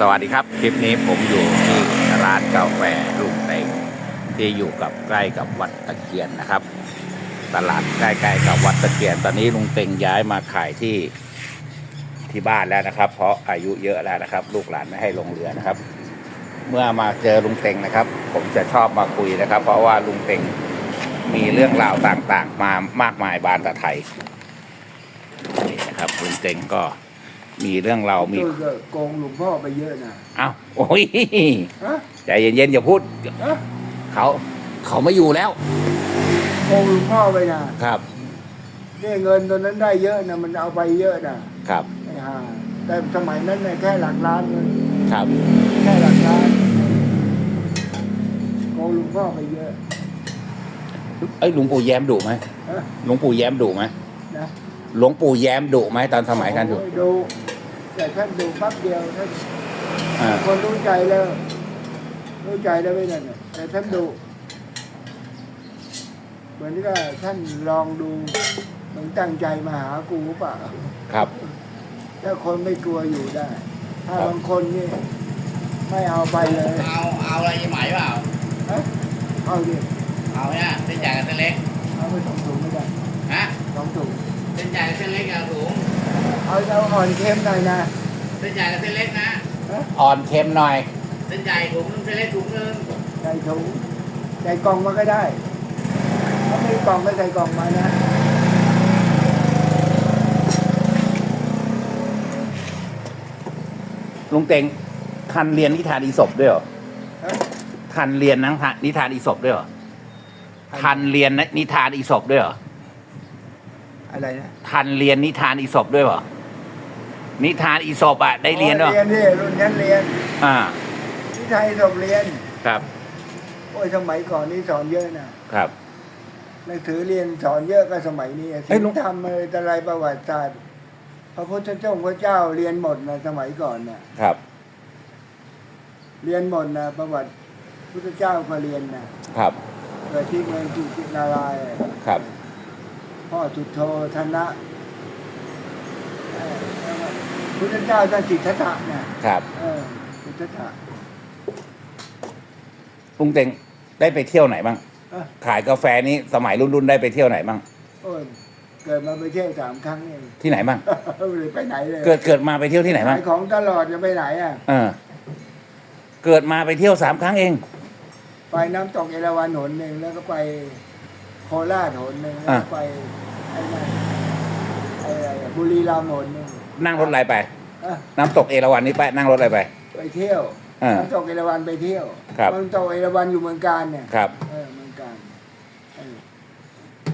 สวัสดีครับ คลิปนี้ผมอยู่ที่ร้านกาแฟลุงเต็งที่อยู่กับใกล้กับวัดตะเคียนนะครับ ตลาดใกล้ๆกับวัดตะเคียน ตอนนี้ลุงเต็งย้ายมาขายที่ที่บ้านแล้วนะครับ เพราะอายุเยอะแล้วนะครับ ลูกหลานไม่ให้ลงเรือนะครับ เมื่อมาเจอลุงเต็งนะครับ ผมจะชอบมาคุยนะครับ เพราะว่าลุงเต็งมีเรื่องราวต่างๆ มามากมายบานตะไทยนี่นะครับลุงเต็งก็ มีเรื่องเราวมีตัวก็โกงหลวงพ่อไปเยอะนะอ้าวโอ้ยฮะใจเย็นๆอย่าพูด ฮะเขา เขาไม่อยู่แล้ว โกงหลวงพ่อไปนะครับเนี่ยเงินตอนนั้นได้เยอะนะมันเอาไปเยอะนะครับ ไอ้ห่าแต่สมัยนั้นเนี่ยแค่หลักล้านเงินครับ แค่หลักล้านโกงหลวงพ่อไปเยอะเอ้ยหลวงปู่แย้มดุไหมฮะหลวงปู่แย้มดุไหมนะหลวงปู่แย้มดุไหมตอนสมัยท่านอยู่โอ้ดู แต่ท่านดูแปั๊บเดียวท่านอ่าคนรู้ใจแล้ว รู้ใจแล้วไม่นั่นน่ะแต่ท่านดูเหมือนกับท่านลองดูมันตั้งใจมาหากูเปล่าครับ ถ้าคนไม่กลัวอยู่ได้ ถ้าครับบางคนนี่ไม่เอาไปเลย เอาเอาอะไรยี่ไหมเปล่าเอ๊ะเอาดิเอาเนี่ยเส้นใหญ่กับเส้นเล็ก เอาไปสองถุงไม่ได้ ฮะสองถุงเส้นใหญ่กับเส้นเล็กเอาถุง เอาเอาอ่อนเค็มหน่อยนะเส้นใหญ่กับเส้นเล็กนะเอ๊ะอ่อนเค็มหน่อย เส้นใหญ่ถุงนึงเส้นเล็กถุงนึงใส่ถุงใส่กล่องมาก็ได้ถ้าไม่มีกล่องก็ใส่กล่องมานะลุงเต็งทันเรียนนิทานอีสบด้วยเหรอเอ๊ะทันเรียนนังนิทานอีสบด้วยเหรอทันเรียนนิทานอีสบด้วยเหรออะไรนะทันเรียนนิทานอีสบด้วยเหรอ นิทานอีสบอะได้เรียนด้วยโอ้เรียนดิรุ่นนั้นเรียนอ่าที่ไทยสอบเรียนครับ โอ้ยสมัยก่อนนี่สอนเยอะนะครับหนังสือเรียนสอนเยอะก็สมัยนี้เอ้สิยลุงทำอะไรแต่ไรประวัติศาสตร์พระพุทธเจ้าพระเจ้าเรียนหมดนะสมัยก่อนน่ะครับ เรียนหมดนะประวัติพุทธเจ้าก็เรียนนะครับเกิดที่เมืองจุจินารายณ์ครับพ่อสุดโทธนะเอ่อ พุทธเจ้าท่านสิทธัตถะนะครับ เออสิทธัตถะลุงเต็งได้ไปเที่ยวไหนบ้างเอ้อขายกาแฟนี้สมัยรุ่นๆได้ไปเที่ยวไหนบ้างโอ้ยเกิดมาไปเที่ยวสามครั้งเองที่ไหนบ้างไม่ได้ไปไหนเลยเกิดเกิดมาไปเที่ยวที่ไหนบ้างขายของตลอดจะไปไหนอะ เออ เกิดมาไปเที่ยวสามครั้งเอง ไปน้ำตกเอราวัณหนหนึ่งแล้วก็ไปโคราชหนหนึ่งแล้วก็ไปไอ้นั่นไอ้อะไรอะบุรีรัมย์หนหนึ่ง นั่งรถอะไรไป อะน้ำตกเอราวัณนี่ไปนั่งรถอะไรไป ไปเที่ยวอ่าน้ำตกเอราวัณไปเที่ยวครับ น้ำตกเอราวัณอยู่เมืองการเนี่ยครับเออเมืองการเออ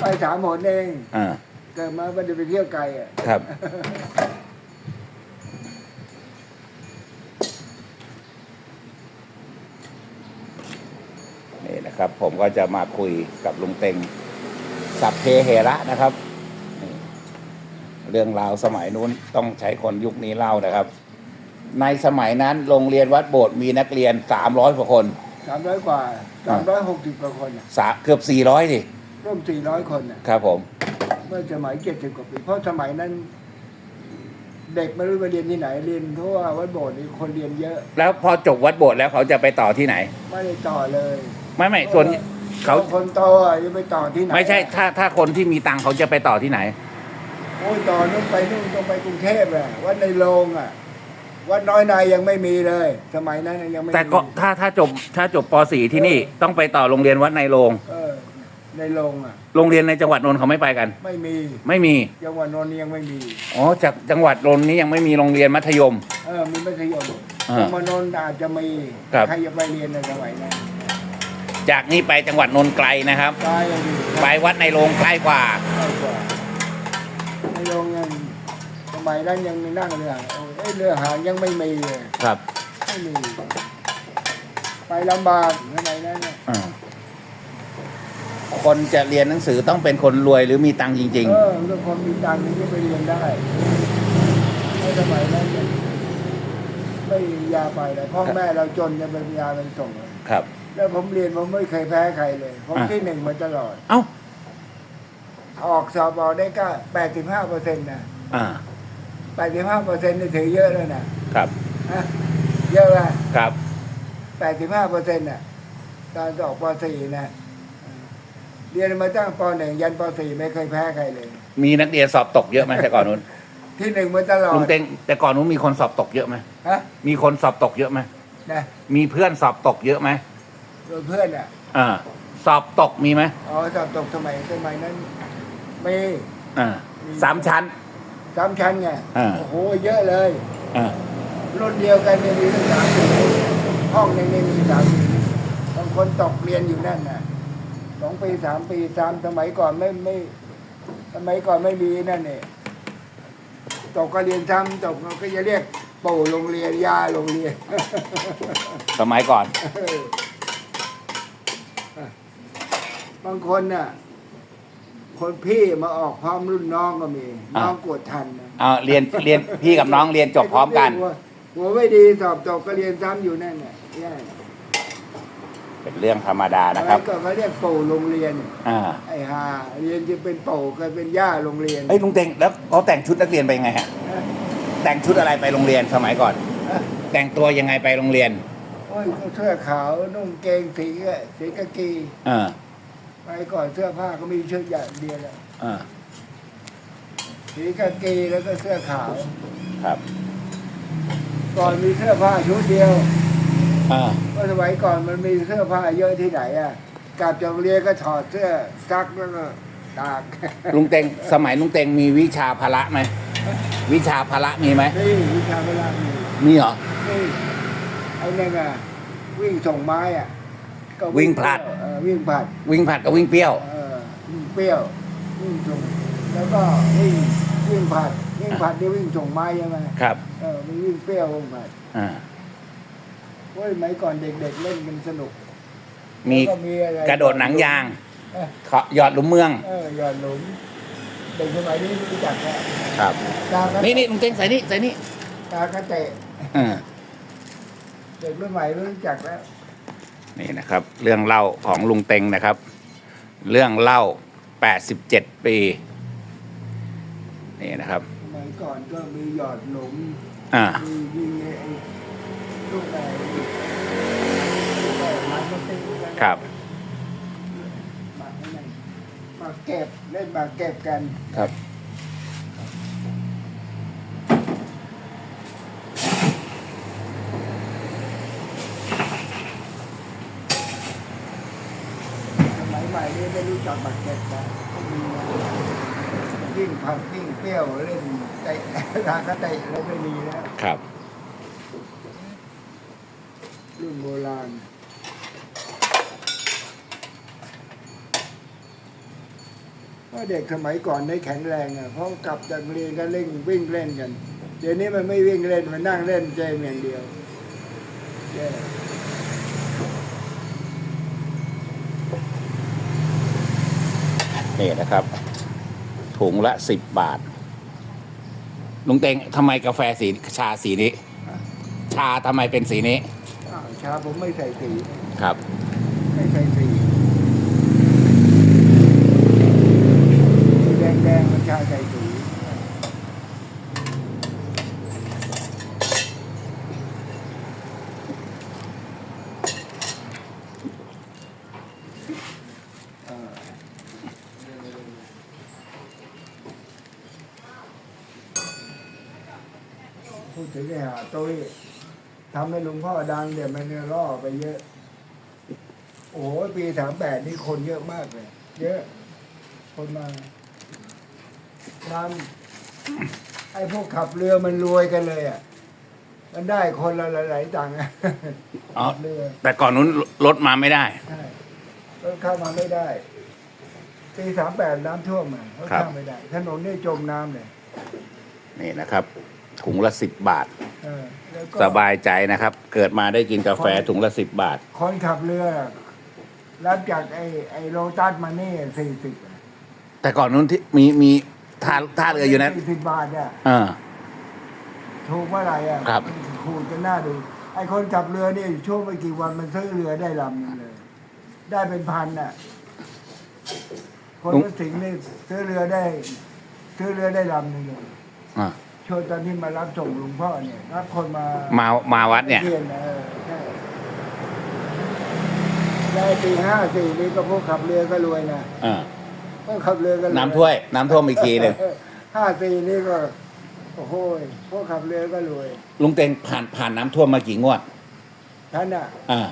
ไปสามหนเอง อ่าเกิดมาไม่ได้ไปเที่ยวไกลอะ ครับ นี่นะครับ ผมก็จะมาคุยกับลุงเต็งสัพเพเหระนะครับนี่ เรื่องราวสมัยนู้นต้องใช้คนยุคนี้เล่านะครับ ในสมัยนั้นโรงเรียนวัดโบสถ์มีนักเรียนสามร้อยกว่าคนสามร้อยกว่าสามร้อยหกสิบกว่าคนอะสาเกือบสี่ร้อยดิร่วมสี่ร้อยคนอะครับผม เมื่อสมัยเจ็ดสิบกว่าปีเพราะสมัยนั้น เด็กไม่รู้ไปเรียนที่ไหนเรียนเพราะว่าวัดโบสถ์นี่คนเรียนเยอะ แล้วพอจบวัดโบสถ์แล้วเขาจะไปต่อที่ไหน ไม่ได้ต่อเลยไม่ไม่ส่วนเขาคนโตอะจะไปต่อที่ไหนไม่ใช่ ถ้าถ้าคนที่มีตังค์เขาจะไปต่อที่ไหน โอ้ยต่อนู่นไปนู่นต้องไปกรุงเทพอะวัดในโรงอะวัดน้อยนายยังไม่มีเลย สมัยนั้นยังไม่มีแต่ก็ถ้าถ้าจบถ้าจบป .4 ที่นี่ต้องไปต่อโรงเรียนวัดในโรงเออในโรงอะ โรงเรียนในจังหวัดนนท์เขาไม่ไปกัน ไม่มีไม่มีจังหวัดนนท์ยังไม่มีอ๋อจากจังหวัดนนท์นี้ยังไม่มีโรงเรียนมัธยม เออมีมัธยมอ่าจังหวัดนนท์อาจจะมีครับ ใครจะไปเรียนในสมัยนั้นจากนี้ไปจังหวัดนนท์ไกลนะครับตายเลยดิไปวัดในโรงใกล้กว่าใกล้กว่าในโรงยังสมัยนั้นยังมีนั่งเรือโอ้ยเอ้ยเรือหางยังไม่มีเลยครับไม่มีไปลำบากสมัยนั้นน่ะอ่าคนจะเรียนหนังสือต้องเป็นคนรวยหรือมีตังค์จริง เออเรื่องคนมีตังค์นี่จะไปเรียนได้ในสมัยนั้นเนี่ยไม่มียาไปเลยพ่อแม่เราจนจะไปมียาไปส่ง ๆ ครับ แล้วผมเรียนผมไม่เคยแพ้ใครเลย ผมอะ ที่หนึ่งมาตลอด เอ้า ออกสอบออกได้ก็แปดสิบห้าเปอร์เซ็นต์นะอ่าแปดสิบห้าเปอร์เซ็นต์นี่ถือเยอะเลยนะครับฮะเยอะเลยครับ แปดสิบห้าเปอร์เซ็นต์น่ะตอนสอบปสี่นะเรียนมาตั้งปหนึ่งยันปสี่ไม่เคยแพ้ใครเลย มีนักเรียนสอบตกเยอะไหมแต่ก่อนนู้นที่หนึ่งมาตลอดลุงเต็งแต่ก่อนนู้นมีคนสอบตกเยอะไหมฮะมีคนสอบตกเยอะไหมนะมีเพื่อนสอบตกเยอะไหมโดยเพื่อนอะอ่าสอบตกมีไหมอ๋อสอบตกสมัยสมัยนั้น มีอ่าสามชั้น สามชั้นไงอ่า โอ้โหเยอะเลย อ่ารุ่นเดียวกันเนี่ยมีตั้งสามสี่ห้องหนึงเนี่ยมีสามสี่บางคนตกเรียนอยู่นั่นน่ะสองปีสามปีสามสมัยก่อนไม่ไม่สมัยก่อนไม่มีนั่นเนี่ยตกก็เรียนซ้ำตกเราก็จะเรียกปู่โรงเรียนยาโรงเรียน สมัยก่อน บางคนน่ะ คนพี่มาออกพร้อมรุ่นน้องก็มีอ่าน้องกวดทันนะอ่าเรียนเรียนพี่กับน้องเรียนจบพร้อมกัน หัวหัวไม่ดีสอบตกก็เรียนซ้ำอยู่นั่นน่ะเนี่ยเป็นเรื่องธรรมดาสนะครับมัยก่อนเขาเรียกปู่โรงเรียนอ่าไอ้ห่าเรียนจะเป็นปู่เคยเป็นย่าโรงเรียนเอ้ยลุงเต็งแล้วเขาแต่งชุดนักเรียนไปยังไงฮะแต่งชุดอะไรไปโรงเรียนสมัยก่อน แต่งตัวยังไงไปโรงเรียนโอ้ยเสื้อขาวนุ่งเกงสีก็สีกะกีอ่า ไปก่อนเสื้อผ้าก็มีชุดอย่างเดียวแหละอ่าสีกะกีแล้วก็เสื้อขาว ครับ ก่อนมีเสื้อผ้าชุดเดียวอ่าเมื่อสมัยก่อนมันมีเสื้อผ้าเยอะที่ไหนอะกลับจากโรงเรียนก็ถอดเสื้อซักแล้วก็ตากลุงเต็งสมัยลุงเต็งมีวิชาพละไหมวิชาพละมีไหมนี่วิชาเวลามีมีเหรอนี่ไอ้นั่นอะวิ่งส่งไม้อะก็วิ่งผลัดเออ วิ่งผลัดวิ่งผลัดกับวิ่งเปรี้ยว เออวิ่งเปรี้ยววิ่งส่งแล้วก็วิ่งวิ่งผลัดวิ่งผลัดนี่วิ่งส่งไม้ใช่ไหมครับ เออมีวิ่งเปรี้ยววิ่งผลัดอ่าโอ้ยสมัยก่อนเด็กๆเล่นกันสนุกมีแล้วมีอไกระโดดหนังยางเออเคาะหยอดหลุมเมือง เออหยอดหลุมเด็กสมัยนี้ไม่รู้จักแล้วครับ ตากระนี่นี่ลุงเต็งใส่นี่ใส่นี่ตากระเตะอ่าเด็กรุ่นใหม่ไม่รู้จักแล้ว นี่นะครับ เรื่องเล่าของลุงเต็งนะครับ เรื่องเล่า 87 ปีนี่นะครับสมัยก่อนก็มีหยอดหลุมอ่ามียิงไอ้ลูกอะไรลูกอะไรมันก็ตีกันครับมาให้มันมาเก็บเล่นมาเก็บกันครับ สมั ยใหม่นี้ไม่รู้จักมาเก็บนะก็มีนะวิ่งผัดวิ่งเปรี้ยวเล่นเตะทากระเตะแล้วไม่มีแล้วครับ รุ่นโบราณว่าเด็กสมัยก่อนได้แข็งแรงอะเพราะกลับจากเรียนก็เล่นวิ่งเล่นกัน เดี๋ยวนี้มันไม่วิ่งเล่นมันนั่งเล่นเกมอย่างเดียวแนี่นะครับ ถุงละ10บาท ลุงเต็งทำไมกาแฟสีชาสีนี้ ชาทำไมเป็นสีนี้อ้าวชาผมไม่ใส่สีครับ ไม่ใส่สีแดงแดงๆมันชาใส่สีเออพูดถึงไอ้หาตุ้ยทำ ให้หลวงพ่อดังเดี๋ยวมันเนี่ยล่อไปเยอะ โอ้โหปีสามแปดนี่คนเยอะมากเลย เยอะ คนมาทำไอ้พวกขับเรือมันรวยกันเลยอะ มันได้คนละหลายๆตังค์อะอ๋อขับเรือแต่ก่อนนู้นรถมาไม่ได้ ใช่รถเข้ามาไม่ได้ ปีสามแปดน้ำท่วมอะรถครับ เข้าไม่ได้ ถนนนี่จมน้ำเลย นี่นะครับ ถุงละ10บาท เออแล้วก็สบายใจนะครับ เกิดมาได้กินกาแฟถุงละ10บาท คนขับเรือรับจากไอ้ไอ้โรตัสมานี่สี่สิบแต่ก่อนนู้นที่มีมีท่าท่าเรืออยู่นั้นสี่สิบบาทอะอ่าถูกเมื่อไหร่อะครับ ขูดกันหน้าดูไอ้คนขับเรือนี่ช่วงไม่กี่วันมันซื้อเรือได้ลำหนึงเลย ได้เป็นพันอะ คนก็สิงห์นี่ซื้อเรือได้ ซื้อเรือได้ลำหนึงเลย อ่า ช่วงตอนที่มารับส่งหลวงพ่อเนี่ยรับคนมามามาวัดเนี่ยเทียนเออใช่ได้ปีห้าสี่นี่ก็พวกขับเรือก็รวยนะเออ พวกขับเรือก็รวยน้ำท่วย น้ำท่วมอีกทีหนึ่งห้าสี่นี่ก็โอ้โหพวกขับเรือก็รวยลุงเต็งผ่านผ่านน้ำท่วมมากี่งวดท่านอะ อ่า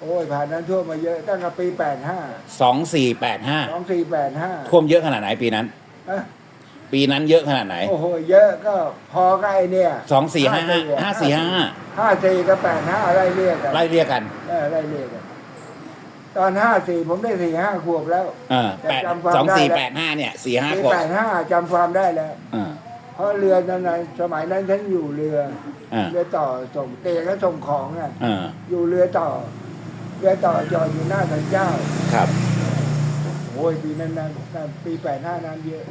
โอ้ยผ่านนั้นท่วมมาเยอะตั้งแต่ปีแปดห้าสองสี่แปดห้าสองสี่แปดห้าท่วมเยอะขนาดไหนปีนั้น ปีนั้นเยอะขนาดไหนโอ้โหเยอะก็พอกับไอเนี่ยสองสี่ห้าห้าห้าสี่ห้าห้าห้าสี่กับแปดห้าอะไรเรียกกันไล่เรียกกันเอออะไรเรียกกัน ตอนห้าสี่ผมได้สี่ห้าขวบแล้วเออแปดจำความสองสี่ได้แปดห้าเนี่ยสี่ห้าปีขวบแปดห้าจำความได้แล้วเออเพราะเรือนั้นน่ะสมัยนั้นฉันอยู่เรือเออเรือต่อส่งเตะก็ส่งของอะเอออยู่เรือต่อ เรือต่อจอดอยู่หน้าสันเจ้าครับโอ้ยปีนั้นนะปีแปดห้าน้ำเยอะ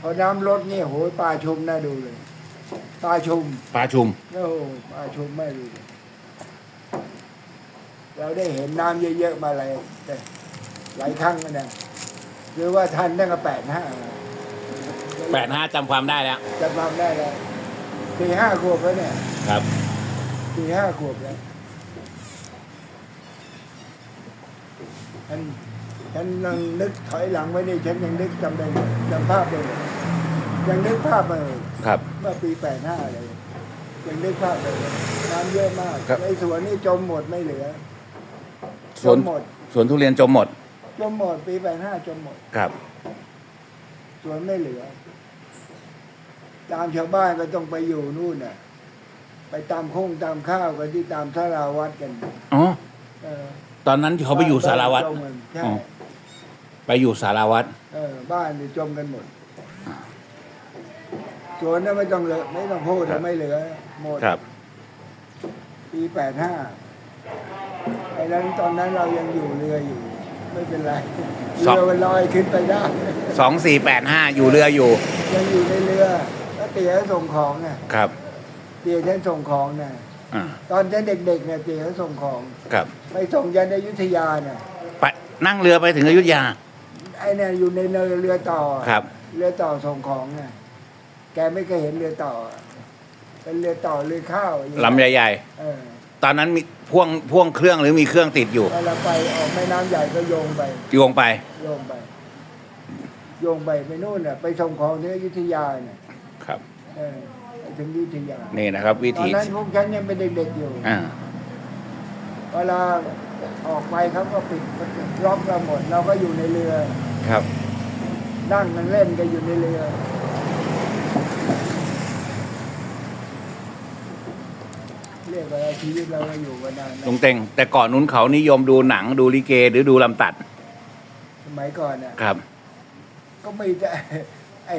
พอน้ำลดนี่โหยปลาชุมน่าดูเลยปลาชุมปลาชุม โอ้ปลาชุมไม่ดูเลยเราได้เห็นน้ำเยอะๆมาหลายหลายครั้งแล้วนะหรือว่าทันตั้งแต่แปดห้าแปดห้าจำความได้แล้วจำความได้แล้วสี่ห้าขวบแล้วเนี่ยครับสี่ห้าขวบแล้วฉัน ฉันนั่งนึกถอยหลังไว้นี่ฉันยังนึกจำได้เลยจำภาพได้เลยยังนึกภาพมาเลยครับ เมื่อปีแปดห้าเลยยังนึกภาพเลยน้ำเยอะมากครับในสวนนี่จมหมดไม่เหลือสจวนมหมดสวนทุเรียนจมหมดจมหมดปีแปดห้าจมหมด ครับ สวนไม่เหลือ ตามชาวบ้านก็ต้องไปอยู่นู่นน่ะ ไปตามโค้งตามข้าวกันที่ตามสาราวัดกันอ๋อ เออตอนนั้นเขาไปอยู่สารวัตรจมกันใช่อ๋อ ไปอยู่สารวัตรเออบ้านนี่จมกันหมดสวนน่ะไม่ต้องเหลือไม่ต้องพูดครับไม่เหลือหมดครับ ปีแปดห้าไอ้นั้นตอนนั้นเรายังอยู่เรืออยู่ ไม่เป็นไรสอง เรือมันลอยขึ้นไปได้ สองสี่แปดห้าอยู่เรืออยู่ ยังอยู่ในเรือแล้วเตี๋ยส่งของไงครับเตี๋ยฉันส่งของน่ะอ่าตอนฉันเด็กๆเนี่ยเตี๋ยส่งของ ครับ ไปส่งยันอยุธยาเนี่ยไปนั่งเรือไปถึงอยุธยา ไอ้เนี่ยอยู่ในเรือต่อครับ เรือต่อส่งของไงแกไม่เคยเห็นเรือต่อ เป็นเรือต่อเรือข้าวอย่างเงี้ยลำใหญ่ เออๆ ตอนนั้นมีพ่วงพ่วงเครื่องหรือมีเครื่องติดอยู่ แล้วเราไปออกแม่น้ำใหญ่ก็โยงไป โยงไป โยงไป โยงไปไปนู่นน่ะ ไปส่งของที่อยุธยาเนี่ยครับ เออไปถึงอยุธยานี่นะครับ วิตอนธีนั้นพวกฉันยังเป็นเด็กๆอยู่ อ่า เวลาออกไปเขาก็ปิดล็อกเราหมด เราก็อยู่ในเรือ ครับนั่งกันเล่นกันอยู่ในเรือ เรียกว่าชีวิตเราก็อยู่กันนานนะลุงเต็งแต่ก่อนนู้นเขานิยมดูหนังดูลิเกหรือดูลำตัดสมัยก่อนน่ะ ครับ ก็มีแต่ไอ้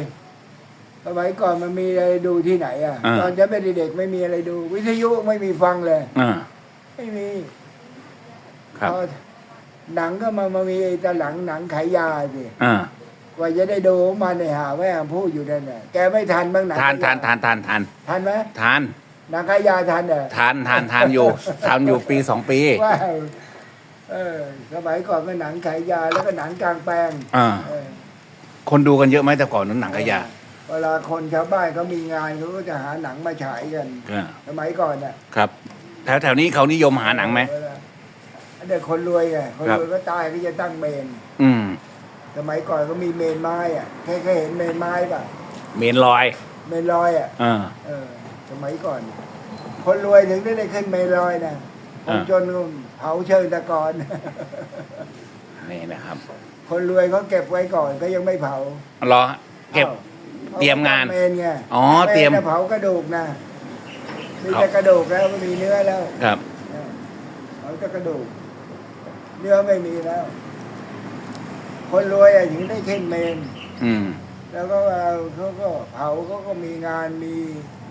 สมัยก่อนมันมีอะไรดูที่ไหนอะ อ่า ตอนฉันเป็นเด็กๆไม่มีอะไรดู วิทยุไม่มีฟังเลย อ่าไม่มีครับ พอ หนังก็มามามีไอ้ตะหลังหนังขายยาสิอ่ากว่าจะได้ดูมาในยหาแม่งพูดอยู่นั่นน่ะแกไม่ทันบ้างหนังทานขยยทานทานทานทานทันไหมทานหนังขายยาทันเหรอทานทานทานอยู่ทานอยู่ปีสองปี ว่าเออสมัยก่อนก็หนังขายยาแล้วก็หนังกลางแปลงอ่า เออ คนดูกันเยอะไหมแต่ก่อนนู้นหนังขยะเวลาคนชาวบ้านเขามีงานเขาก็จะหาหนังมาฉายกัน อ่าสมัยก่อนน่ะครับแถวแถวนี้เขานิยมหาหนังไหมเวลาอั นเด็กคนรวยไงคนครับรวยก็ตายก็จะตั้งเมน อืม สมัยก่อนก็มีเมนไม้อะเคยเคยเห็นเมนไม้ป่ะ เมนลอยเมนลอยอะอ่าเออ สมัยก่อน คนรวยถึงได้ได้ขึ้นเมนลอยนะคอ่านจนก็เผาเชิงตะกอนนี่นะครับ คนรวยเขาเก็บไว้ก่อนก็ยังไม่เผารอเก็บอ้าเตรียมงานเมนไงอ๋อเตรียมนน่ะเผากระดูกนะมีครับแต่กระดูกแล้วไม่มีเนื้อแล้วครับเออเผาแต่กระดูก เนื้อไม่มีแล้ว คนรวยอะถึงได้ขึ้นเมน อืม แล้วก็เอาเขาก็เผาเขาก็มีงานมี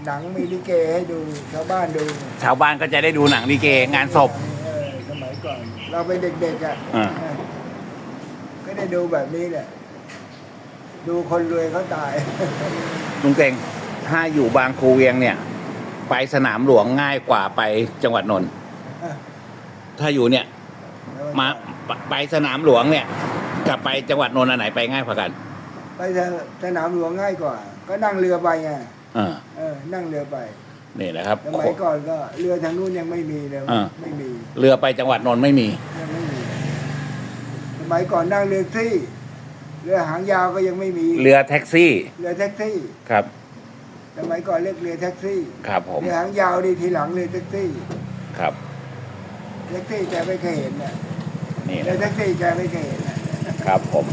หนังมีลิเกให้ดูชาวบ้านดูชาวบ้านก็จะได้ดูหนังดีเกงานศพ เออสมัยก่อน เราเป็นเด็กๆอะอ่าเออก็ได้ดูแบบนี้แหละดูคนรวยเขาตาย ลุงเต็งถ้าอยู่บางครูเวียงเนี่ย ไปสนามหลวงง่ายกว่าไปจังหวัดนนท์อะถ้าอยู่เนี่ย มาไปไปสนามหลวงเนี่ยกับไปจังหวัดนนท์อันไหนไปง่ายกว่ากัน ไปสนามหลวงง่ายกว่า ก็นั่งเรือไปไงอ่าเออ นั่งเรือไปนี่นะครับสมัยก่อนก็เรือทางนู้นยังไม่มีเลยอ่าไม่มี เรือไปจังหวัดนนท์ไม่มียังไม่มีสมัยก่อนนั่งเรือซี่เรือหางยาวก็ยังไม่มี เรือแท็กซี่ เรือแท็กซี่ครับสมัยก่อนเรียกเรือแท็กซี่ ครับผมเรือหางยาวดีทีหลังเรือแท็กซี่ ครับ แท็กซี่แกไม่เคยเห็นน่ะนี่เรือนะแท็กซี่แกไม่เคยเห็นน่ะครับผม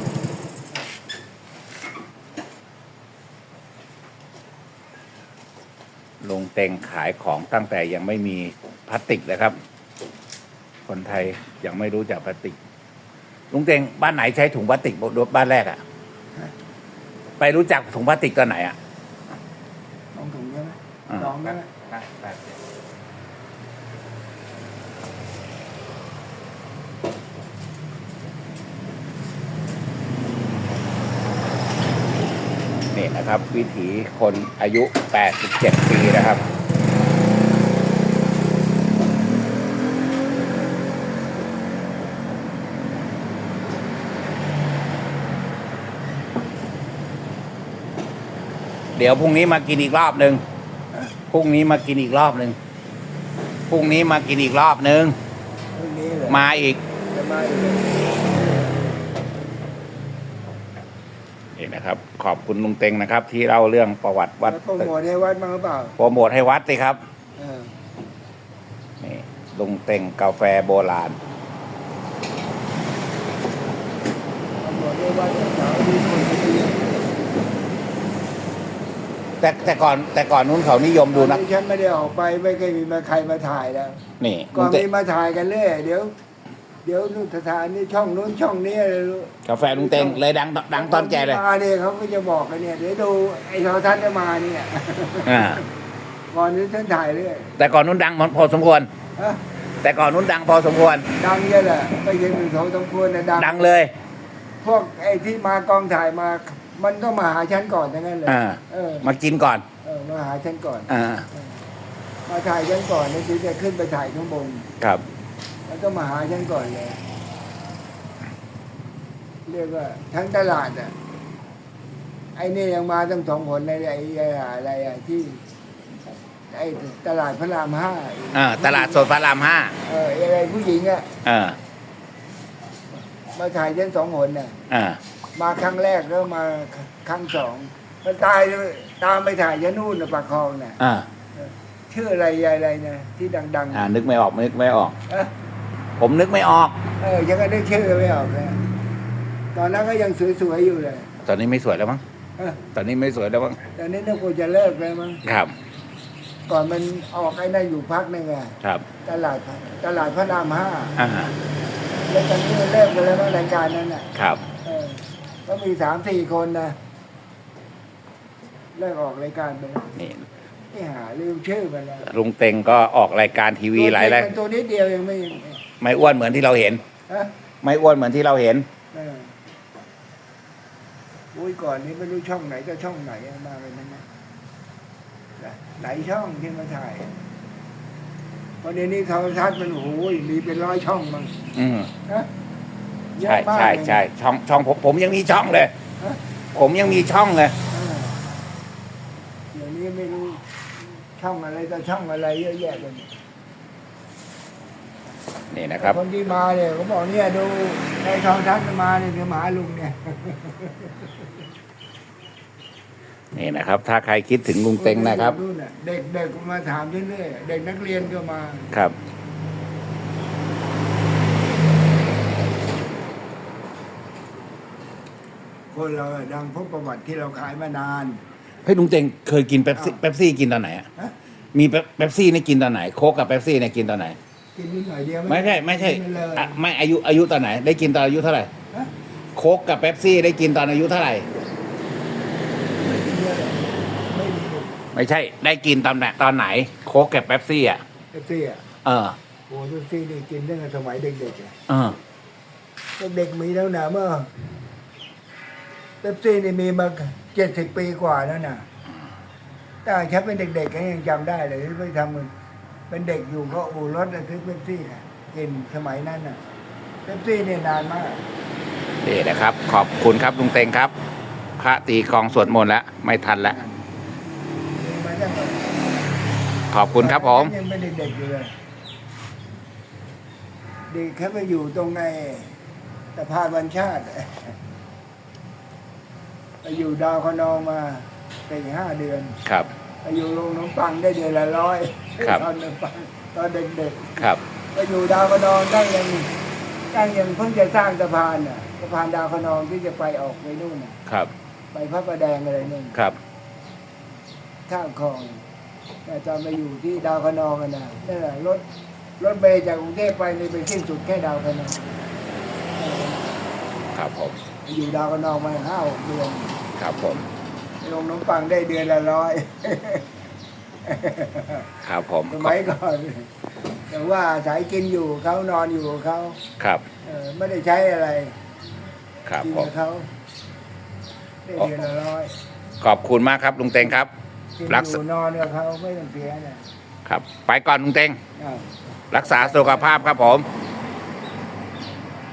ลุงเต็งขายของตั้งแต่ยังไม่มีพลาสติกเลยครับ คนไทยยังไม่รู้จักพลาสติก ลุงเต็งบ้านไหนใช้ถุงพลาสติกบ้านแรกอะไปรู้จักถุงพลาสติกตอนไหนอะสองถุงใช่ไหมอ่าสองใช่ไหมนี่ นะครับ วิถีคนอายุ 87 ปีนะครับเดี๋ยวพรุ่งนี้มากินอีกรอบหนึ่ง พรุ่งนี้มากินอีกรอบหนึ่ง พรุ่งนี้มากินอีกรอบหนึ่งพรุ่งนี้เหรอมาอีก จะมาอีกเหรอ นี่นะครับ ขอบคุณลุงเต็งนะครับ ที่เล่าเรื่องประวัติวัด แล้วโปรโมทให้วัดบ้างหรือเปล่าโปรโมทให้วัดสิครับ เออนี่ลุงเต็งกาแฟโบราณ โปรโมทให้วัดสาวดีคนดีแต่แต่ก่อนแต่ก่อนนู้นเขานิยมดูนะ ตอฉันไม่ได้ออกไปไม่เคยมีมาใครมาถ่ายแล้วนี่ก่ลุอนงเต็ง มีมาถ่ายกันเรื่อยเดี๋ยว เดี๋ยวนู่นสถานนี่ช่องนู้นช่องนี้อะไรรู้กาแฟลุงเต็งเลยดังดังตอนแกเลยมาเนี่ยเขาก็จะบอกกันเนี่ยเดี๋ยวดูไอ้โทรทัศน์จะมาเนี่ยอ่าก่อนนี้ฉันถ่ายเรื่อยแต่ก่อนนู้นดังพอสมควรฮะแต่ก่อนนู้นดังพอสมควร ดังเยอะแหละไม่ใช่หนึ่งสองสามควรนะดังดังเลย พวกไอ้ที่มากองถ่ายมา มันต้องมาหาฉันก่อนทั้งนั้นเลยอ่าเออมากินก่อนเออมาหาฉันก่อนอ่ามาถ่ายฉันก่อนแล้วถึงจะขึ้นไปถ่ายข้างบนครับ แล้วก็มาหาฉันก่อนเลย เรียกว่า ทั้งตลาดอะ ไอ้นี่ยังมาตั้งสองคนในไอ้ไอ้อะไรอะที่ ไอ้ตลาดพระรามห้าอ่าตลาดสดพระรามห้าเออไอ้อะไรผู้หญิงอะอ่ามาถ่ายฉันสองคนน่ะอ่ามาครั้งแรกแล้วมาครั้งสองมาตายตามไปถ่ายยันนู่นนะปากคลองน่ะอ่าชื่ออะไรยายอะไรนะที่ดัง ๆ อ่านึกไม่ออกนึกไม่ออก เอ้ย ผมนึกไม่ออก เออยังก็ได้ชื่อไม่ออกเลยตอนนั้นก็ยังสวยๆอยู่เลย ตอนนี้ไม่สวยแล้วมั้งเออตอนนี้ไม่สวยแล้วมั้งตอนนี้น่าควรจะเลิกเลยมั้งครับ ก่อนมันออกไอ้นั่นอยู่พักหนึงอะครับตลาดตลาดพระรามห้าอ่าแล้วตอนนี้มันเลิกไปแล้วมั้งรายการนั้นน่ะครับ เออก็มีสามสี่คนนะเลิกออกรายการไปแล้วนี่ไม่หาลืมชื่อมันแล้วลุงเต็งก็ออกรายการทีวีหลายรายตัวตัวนิดเดียวยังไม่ ไม่อ้วนเหมือนที่เราเห็น ฮะไม่อ้วนเหมือนที่เราเห็น เอออุ้ยก่อนนี้ไม่รู้ช่องไหนก็ช่องไหนมาเลยนั่นนะหลายช่องที่มาถ่ายเพราะเดี๋ยวนี้โทรทัศน์มันโอ้ยมีเป็นร้อยช่องมั้งอืมนะเยใช่อะมากใช่เลยนะ ใช่ช่องช่องผมผมยังมีช่องเลย ฮะ ผมยังมีช่องเลย เออเดี๋ยวนี้ไม่รู้ช่องอะไรแต่ช่องอะไรเยอะแยะเลย นี่นะครับ คนที่มาเนี่ยเขาบอกเนี่ยดูในโทรทัศน์มันมาเนี่ยคือหมาลุงเนี่ยนี่นะครับ ถ้าใครคิดถึงลุงเต็งนะครับ เด็กเด็กๆมาถามเรื่อยๆเด็กนักเรียนก็มาครับ คนเราอะดังเพราะประวัติที่เราขายมานานเฮ้ยลุงเต็งเคยกินเป๊ปซี่อ้าวเป๊ปซี่กินตอนไหนอะฮะมีเป๊ปเป๊ปซี่นี่กินตอนไหน โค้กกับเป๊ปซี่เนี่ยกินตอนไหน กินนิดหน่อยเดียวไม่ใช่ไม่ใช่กินเลยอะไม่อายุอายุตอนไหน ได้กินตอนอายุเท่าไหร่ ฮะโค้กกับเป๊ปซี่ได้กินตอนอายุเท่าไหร่ ไม่กินเยอะหรอกไม่มีไม่ใช่ ได้กินตอนไหนตอนไหน โค้กกับเป๊ปซี่อะเป๊ปซี่อะเออ โอ้เป๊ปซี่นี่กินตั้งแต่สมัยเด็กๆอะเออ เด็กๆมีแล้วนะเมื่อเป๊ปซี่นี่มีมาเจ็ดสิบปีกว่าแล้วนะแต่ฉันเป็นเด็กๆก็ยังจำได้เลยที่ไปทำมัน เป็นเด็กอยู่ก็อู่รถอะซื้อเป๊ปซี่อะกินสมัยนั้นน่ะเป๊ปซี่เนี่ยนานมาก นี่นะครับ ขอบคุณครับลุงเต็งครับ พระตีกลองสวดมนต์แล้วไม่ทันแล้วมีมาตั้งแต่ขอบคุณครับผม ยังเป็นเด็กๆอยู่เลยเด็กเขาไปอยู่ตรงในสะพานวันชาติ ไปอยู่ดาวคะนองมาเป็นห้าเดือน ครับ ไปอยู่โรงน้ำปังได้เดือนละร้อย ครับ ตอนน้ำปังตอนเด็กครับ ๆไปอยู่ดาวคะนองตั้งยังตั้งยังเพิ่งจะสร้างสะพานน่ะสะพานดาวคะนองที่จะไปออกไปนู่นน่ะครับ ไปพระประแดงอะไรนู่นครับ ข้ามคลอง แต่ตอนไปอยู่ที่ดาวคะนองกันนะนั่นแหละรถรถเมล์จากกรุงเทพไปนี่ไปสิ้นสุดแค่ดาวคะนองครับผมไปอยู่ดาวคะนองมาห้าหกเดือนครับผม ลงน้ำปังได้เดือนละร้อย ครับผมสมัยก่อนแต่ว่าอาศัยกินอยู่เขานอนอยู่กับเขาครับเออไม่ได้ใช้อะไรครับกินผมกับเขาได้เดือนละร้อยขอบคุณมากครับลุงเต็งครับ กินรักอษา ยู่นอนกับเขาไม่ต้องเสียนะครับ ไปก่อนลุงเต็งอ้าว รักษาสุขภาพครับผมค